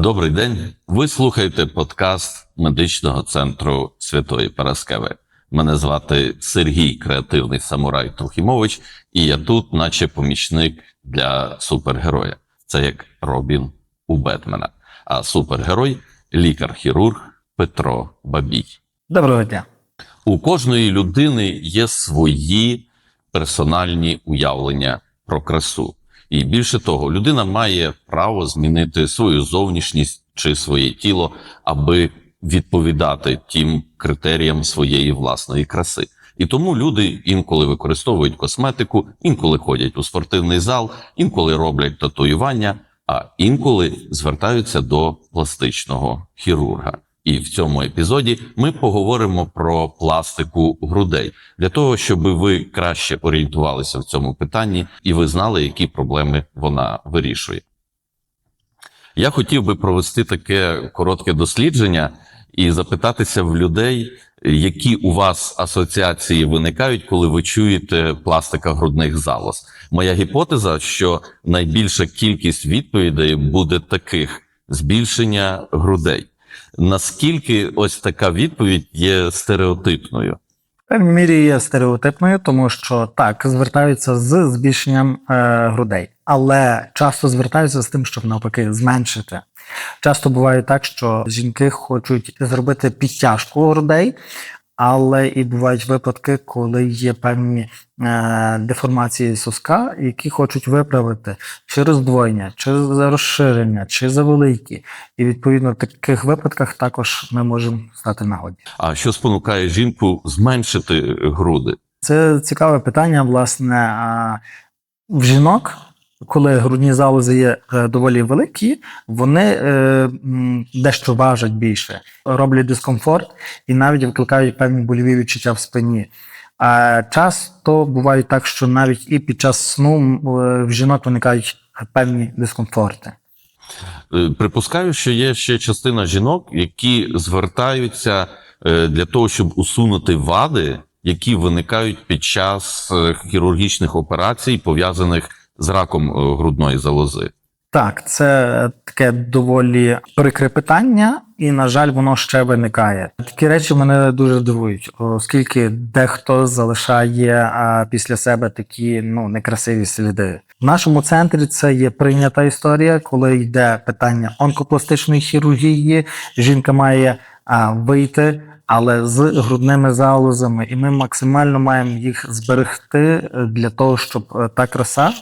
Добрий день. Ви слухаєте подкаст медичного центру Святої Параскеви. Мене звати Сергій Креативний Самурай Трухімович, і я тут, наче помічник для супергероя. Це як Робін у Бетмена. А супергерой лікар-хірург Петро Бабій. Доброго дня. У кожної людини є свої персональні уявлення про красу. І більше того, людина має право змінити свою зовнішність чи своє тіло, аби відповідати тим критеріям своєї власної краси. І тому люди інколи використовують косметику, інколи ходять у спортивний зал, інколи роблять татуювання, а інколи звертаються до пластичного хірурга. І в цьому епізоді ми поговоримо про пластику грудей для того, щоб ви краще орієнтувалися в цьому питанні і ви знали, які проблеми вона вирішує. Я хотів би провести таке коротке дослідження і запитатися в людей, які у вас асоціації виникають, коли ви чуєте пластика грудних залоз. Моя гіпотеза, що найбільша кількість відповідей буде таких: збільшення грудей. Наскільки ось така відповідь є стереотипною? Певній мірі є стереотипною, тому що так звертаються з збільшенням е, грудей, але часто звертаються з тим, щоб навпаки зменшити. Часто буває так, що жінки хочуть зробити підтяжку грудей, але і бувають випадки, коли є певні е, деформації соска, які хочуть виправити чи роздвоєння, чи розширення, чи завеликі. І відповідно в таких випадках також ми можемо стати нагоді. А що спонукає жінку зменшити груди? Це цікаве питання, власне. В жінок, коли грудні залози є е, доволі великі, вони е, дещо важать більше, роблять дискомфорт і навіть викликають певні больові відчуття в спині. А часто буває так, що навіть і під час сну е, в жінок виникають певні дискомфорти. Припускаю, що є ще частина жінок, які звертаються для того, щоб усунути вади, які виникають під час хірургічних операцій, пов'язаних з раком е, грудної залози. Так, це таке доволі прикре питання, і, на жаль, воно ще виникає. Такі речі мене дуже дивують, оскільки дехто залишає після себе такі ну некрасиві сліди. В нашому центрі це є прийнята історія, коли йде питання онкопластичної хірургії. Жінка має а, вийти. Але з грудними залозами, і ми максимально маємо їх зберегти е, для того, щоб е, та краса,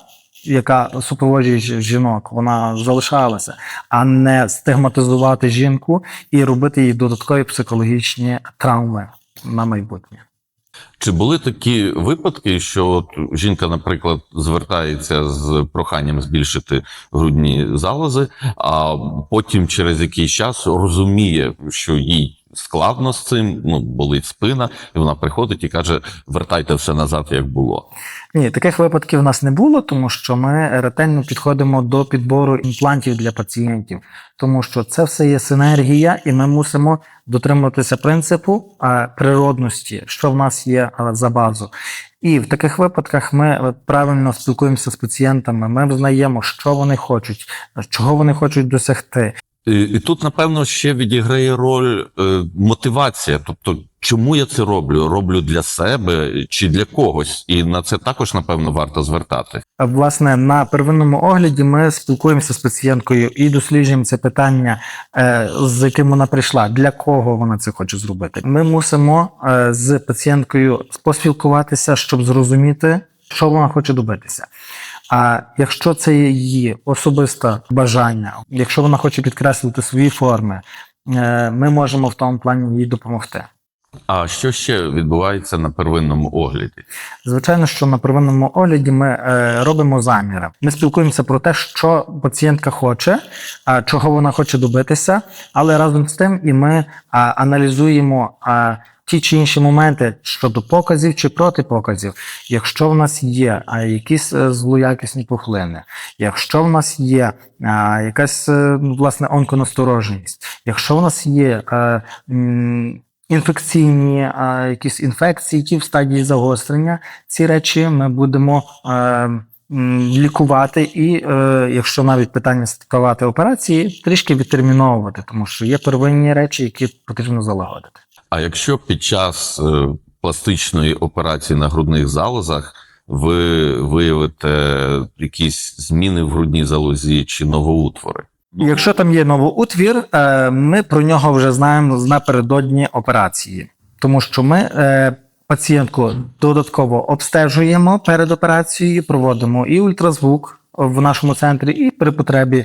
яка супроводжує жінок, вона залишалася, а не стигматизувати жінку і робити їй додаткові психологічні травми на майбутнє. Чи були такі випадки, що от жінка, наприклад, звертається з проханням збільшити грудні залози, а потім через якийсь час розуміє, що їй складно з цим, ну болить спина, і вона приходить і каже: вертайте все назад, як було. Ні, таких випадків у нас не було, тому що ми ретельно підходимо до підбору імплантів для пацієнтів, тому що це все є синергія, і ми мусимо дотримуватися принципу природності, що в нас є за базу. І в таких випадках ми е, правильно спілкуємося з пацієнтами. Ми знаємо, що вони хочуть, чого вони хочуть досягти. І, і тут, напевно, ще відіграє роль е, мотивація. Тобто, чому я це роблю? Роблю для себе чи для когось? І на це також, напевно, варто звертати. Власне, на первинному огляді ми спілкуємося з пацієнткою і досліджуємо це питання, е, з яким вона прийшла, для кого вона це хоче зробити. Ми мусимо е, з пацієнткою поспілкуватися, щоб зрозуміти, що вона хоче добитися. А якщо це є її особисте бажання, якщо вона хоче підкреслити свої форми, е, ми можемо в тому плані їй допомогти. А що ще відбувається на первинному огляді? Звичайно, що на первинному огляді ми е, робимо заміри. Ми спілкуємося про те, що пацієнтка хоче, чого вона хоче добитися, але разом з тим і ми аналізуємо ті чи інші моменти щодо показів чи протипоказів. Якщо в нас є якісь е, злоякісні пухлини, якщо в нас є якась е, власне онконастороженість, якщо в нас є е, інфекційні якісь інфекції, які в стадії загострення, ці речі ми будемо лікувати, і е, якщо навіть питання стикувати операції, трішки відтерміновувати, тому що є первинні речі, які потрібно залагодити. А якщо під час е, пластичної операції на грудних залозах ви виявите якісь зміни в грудній залозі чи новоутвори? Якщо там є новоутвір, е, ми про нього вже знаємо напередодні операції, тому що ми е, пацієнтку додатково обстежуємо перед операцією, проводимо і ультразвук в нашому центрі, і при потребі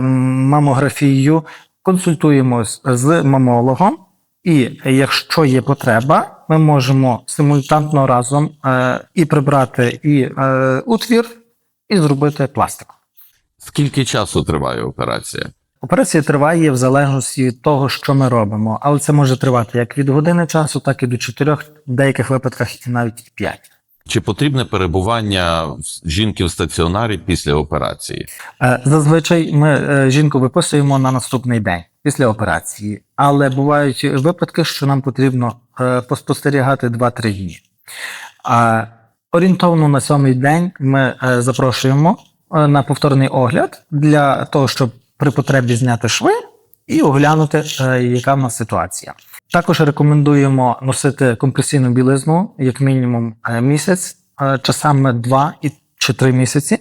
мамографією, консультуємось з мамологом. І якщо є потреба, ми можемо симультантно разом е, і прибрати і е, утвір, і зробити пластику. Скільки часу триває операція? Операція триває в залежності від того, що ми робимо, але це може тривати як від години часу, так і до чотирьох, в деяких випадках і навіть п'ять. Чи потрібне перебування жінки в стаціонарі після операції? Е, Зазвичай ми е, жінку виписуємо на наступний день після операції, але бувають випадки, що нам потрібно е, поспостерігати 2-3 дні. Орієнтовно на сьомий день ми е, запрошуємо е, на повторний огляд для того, щоб при потребі зняти шви і оглянути, яка в нас ситуація. Також рекомендуємо носити компресійну білизну як мінімум місяць, часами 2 і 3 місяці.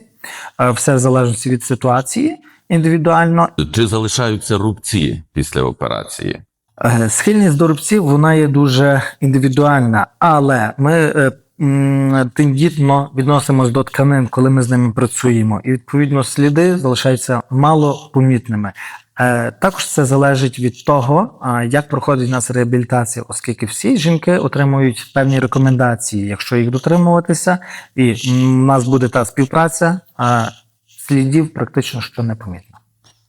Все в залежності від ситуації індивідуально. Чи залишаються рубці після операції? Е, Схильність до рубців вона є дуже індивідуальна, але ми е, тендітно відносимось до тканин, коли ми з ними працюємо, і відповідно сліди залишаються мало помітними. Е, Також це залежить від того, як проходить у нас реабілітація, оскільки всі жінки отримують певні рекомендації, якщо їх дотримуватися, і у нас буде та співпраця, слідів практично що не помітно.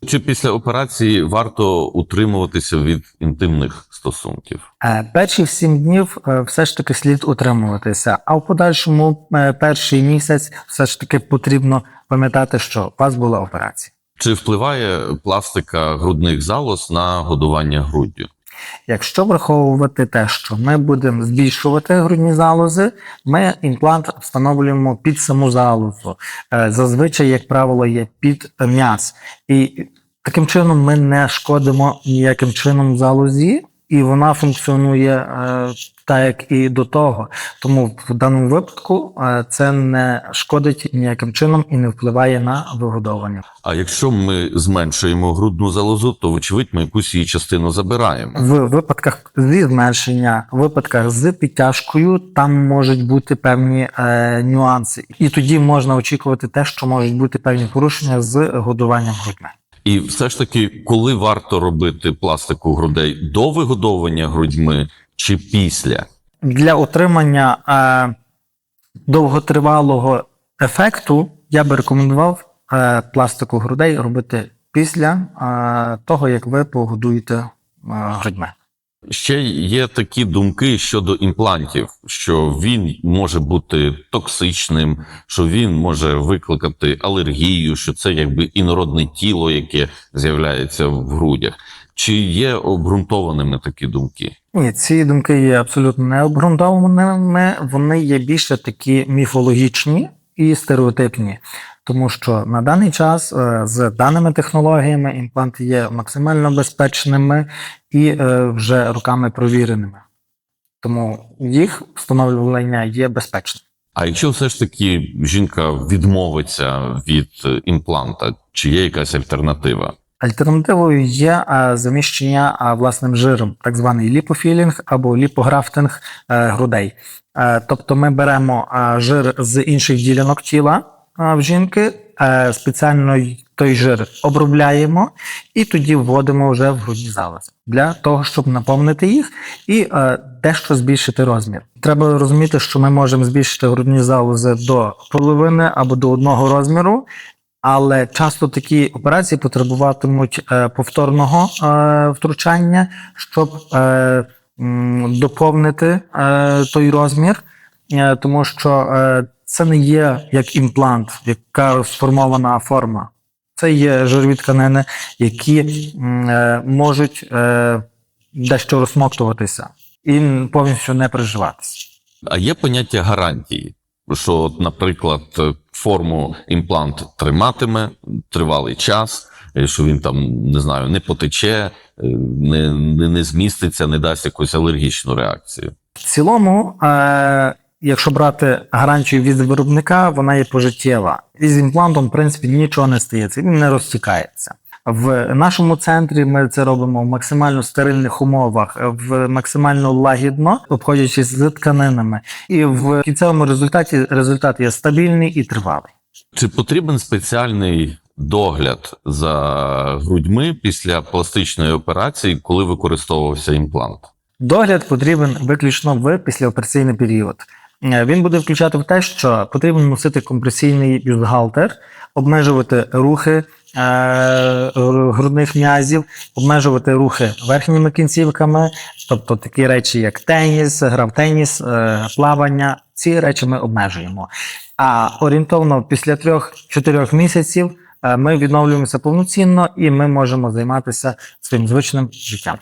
Чи після операції варто утримуватися від інтимних стосунків? Е, Перші сім днів е, все ж таки слід утримуватися, а в подальшому е, перший місяць все ж таки потрібно пам'ятати, що у вас була операція. Чи впливає пластика грудних залоз на годування груддю? Якщо враховувати те, що ми будемо збільшувати грудні залози, ми імплант встановлюємо під саму залозу. Е, Зазвичай, як правило, є під м'яз. І таким чином ми не шкодимо ніяким чином залозі, і вона функціонує е, так, як і до того. Тому в даному випадку е, це не шкодить ніяким чином і не впливає на вигодовування. А якщо ми зменшуємо грудну залозу, то вочевидь ми якусь її частину забираємо. В випадках зі зменшення, в випадках з підтяжкою, там можуть бути певні е, нюанси, і тоді можна очікувати те, що можуть бути певні порушення з годуванням грудьми. І все ж таки, коли варто робити пластику грудей до вигодовування грудьми чи після? Для отримання е, довготривалого ефекту я би рекомендував е, пластику грудей робити після е, того, як ви погодуєте е, грудьми. Ще є такі думки щодо імплантів, що він може бути токсичним, що він може викликати алергію, що це якби інородне тіло, яке з'являється в грудях. Чи є обґрунтованими такі думки? Ні, ці думки є абсолютно необґрунтованими. Вони є більше такі міфологічні і стереотипні, тому що на даний час е, з даними технологіями імпланти є максимально безпечними і е, вже руками провіреними. Тому їх встановлення є безпечним. А якщо все ж таки жінка відмовиться від е, імпланта, чи є якась альтернатива? Альтернативою є заміщення власним жиром, так званий ліпофілінг або ліпографтинг грудей. Е, Тобто ми беремо е, жир з інших ділянок тіла е, в жінки, спеціально той жир обробляємо і тоді вводимо вже в грудні залози для того, щоб наповнити їх і дещо збільшити розмір. Треба розуміти, що ми можемо збільшити грудні залози до половини або до одного розміру, але часто такі операції потребуватимуть повторного втручання, щоб доповнити е, той розмір, е, тому що е, це не є як імплант, яка сформована форма. Це є жирові тканини, які можуть дещо розсмоктуватися і повністю не приживатися. А є поняття гарантії, що, наприклад, форму імплант триматиме тривалий час, що він там не знаю, не потече, е, не, не, не зміститься, не дасть якусь алергічну реакцію. В цілому, е, якщо брати гарантію від виробника, вона є пожиттєва. І з імплантом, в принципі, нічого не стається, він не розтікається. В нашому центрі ми це робимо в максимально стерильних умовах, в максимально лагідно, обходячись з тканинами. І в кінцевому результаті результат є стабільний і тривалий. Чи потрібен спеціальний догляд за грудьми після пластичної операції, коли використовувався імплант? Догляд потрібен виключно в післяопераційний період. Е, Він буде включати в те, що потрібно носити компресійний бюстгальтер, обмежувати рухи е, грудних м'язів, обмежувати рухи верхніми кінцівками, тобто такі речі, як теніс, гра в теніс, е, плавання. Ці речі ми обмежуємо. А орієнтовно після 3-4 місяців ми відновлюємося повноцінно і ми можемо займатися своїм звичним життям.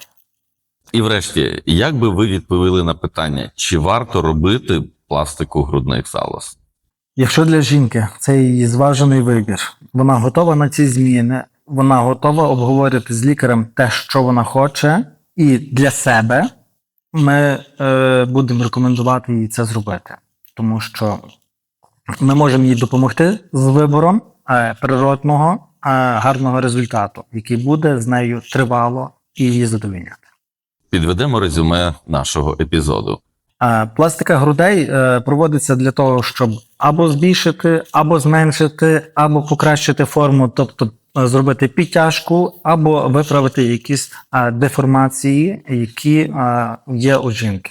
І врешті, як би ви відповіли на питання, чи варто робити пластику грудних залоз? Якщо для жінки це її зважений вибір, вона готова на ці зміни, вона готова обговорити з лікарем те, що вона хоче, і для себе ми е, будемо рекомендувати їй це зробити, тому що ми можемо їй допомогти з вибором е, природного е, гарного результату, який буде з нею тривало і її задовільняти. Підведемо резюме нашого епізоду. Е, Пластика грудей е, проводиться для того, щоб або збільшити, або зменшити, або покращити форму, тобто е, зробити підтяжку, або виправити якісь е, деформації, які е, є у жінки.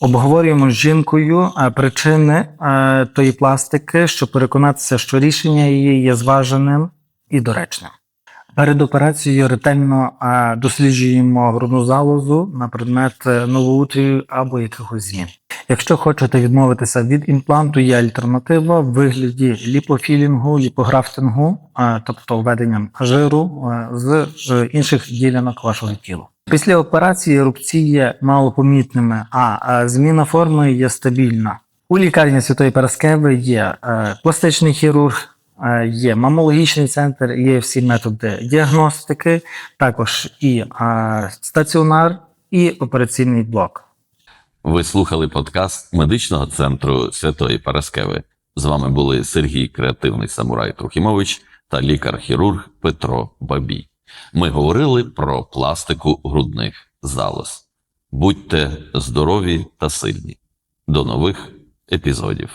Обговорюємо з жінкою е, причини е, тої пластики, щоб переконатися, що рішення її є зваженим і доречним. Перед операцією ретельно е, досліджуємо грудну залозу на предмет новоутрію або якихось змін. Якщо хочете відмовитися від імпланту, є альтернатива в вигляді ліпофілінгу, ліпографтингу, тобто введенням жиру з інших ділянок вашого тіла. Після операції рубці є малопомітними, а зміна форми є стабільна. У лікарні Святої Параскеви є е, пластичний хірург, е, є мамологічний центр, є всі методи діагностики, також і е, стаціонар, і операційний блок. Ви слухали подкаст медичного центру Святої Параскеви. З вами були Сергій Креативний Самурай Трухімович та лікар-хірург Петро Бабій. Ми говорили про пластику грудних залоз. Будьте здорові та сильні. До нових епізодів.